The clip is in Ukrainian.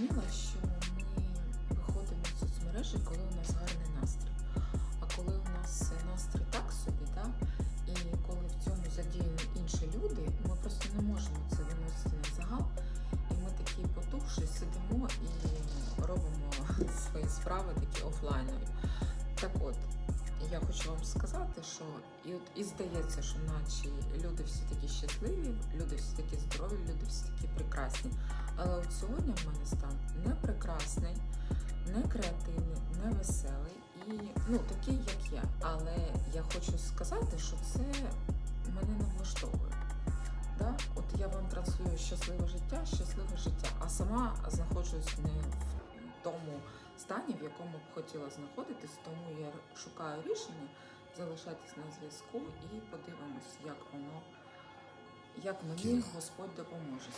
зрозуміла, що ми виходимо в соцмережі, коли у нас гарний настрій. А коли у нас настрій так собі, да, і коли в цьому задіяні інші люди, ми просто не можемо це виносити на загал. І ми такі потухші сидимо і робимо свої справи такі офлайнові. Так от, я хочу вам сказати, що і от і здається, що наче люди всі такі щасливі, люди всі такі здорові, люди всі такі прекрасні. Але от сьогодні в мене стан не прекрасний, не креативний, не веселий і ну такий, як я. Але я хочу сказати, що це мене не влаштовує. Да? От я вам транслюю щасливе життя, щасливе життя, а сама знаходжусь не в тому стані, в якому б хотіла знаходитись, тому я шукаю рішення залишатись на зв'язку і подивимось, як воно, як мені Господь допоможе